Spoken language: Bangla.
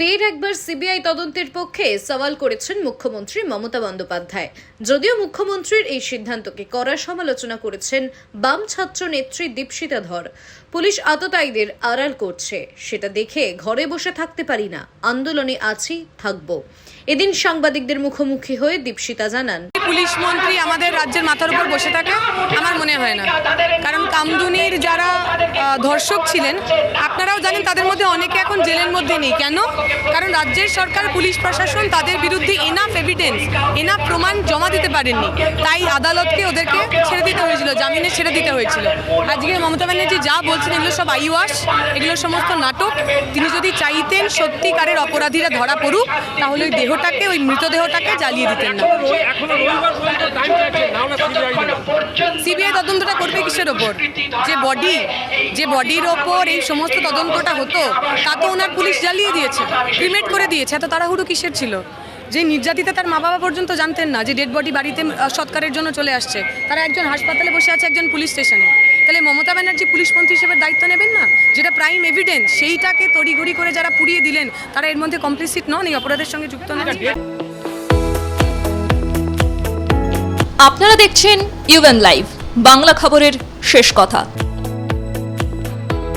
ফের একবার সিবিআই তদন্তের পক্ষে সওয়াল করেছেন মুখ্যমন্ত্রী মমতা বন্দ্যোপাধ্যায়। যদিও মুখ্যমন্ত্রীর এই সিদ্ধান্তকে কড়া সমালোচনা করেছেন বাম ছাত্র নেত্রী দীপশিতা ধর পুলিশ আততায়ীদের আড়াল করছে। সেটা দেখে ঘরে বসে থাকতে পারি না। আন্দোলনে আছি, থাকব। এদিন সাংবাদিকদের মুখোমুখি হয়ে দীপশিতা জানান, পুলিশ মন্ত্রী আমাদের রাজ্যের মাথার উপর বসে থাকে, আমার মনে হয় না। কারণ কামদুনির যারা ধর্ষক ছিলেন। আপনারাও জানেন তাদের মধ্যে অনেকে এখন জেলের মধ্যে নেই। কেন? কারণ রাজ্যের সরকার পুলিশ প্রশাসন তাদের বিরুদ্ধে এনাফ এভিডেন্স এনাফ প্রমাণ জমা দিতে পারেননি। তাই আদালতকে ওদেরকে ছেড়ে দিতে হয়েছিল জামিনে ছেড়ে দিতে হয়েছিল। আজকে মমতা ব্যানার্জি যা বলছেন এগুলো সব আইওয়াস এগুলো সমস্ত নাটক। তিনি যদি চাইতেন সত্যিকারের অপরাধীরা ধরা পড়ুক তাহলে ওই দেহটাকে ওই মৃতদেহটাকে জ্বালিয়ে দিতেন না। সিবিআই তদন্তটা কিসের ওপর। যে বডি যে বডির ওপর এই সমস্ত তদন্তটা হতো, তা তো ওনার পুলিশ জ্বালিয়ে দিয়েছে ক্রিমেট করে দিয়েছে। এত তাড়াহুড়ো কিসের ছিল? যে নির্যাতিতা তার মা বাবা পর্যন্ত জানতেন না, যে ডেড বডি বাড়িতে সৎকারের জন্য চলে আসছে। তারা একজন হাসপাতালে বসে আছে একজন পুলিশ স্টেশনে। তাহলে মমতা ব্যানার্জি পুলিশ মন্ত্রী হিসেবে দায়িত্ব নেবেন না? যেটা প্রাইম এভিডেন্স সেইটাকে তড়িঘড়ি করে যারা পুড়িয়ে দিলেন, তারা এর মধ্যে কমপ্লিসিট নন, এই অপরাধের সঙ্গে যুক্ত নন? আপনারা দেখছেন ইউএন লাইভ বাংলা খবরের শেষ কথা।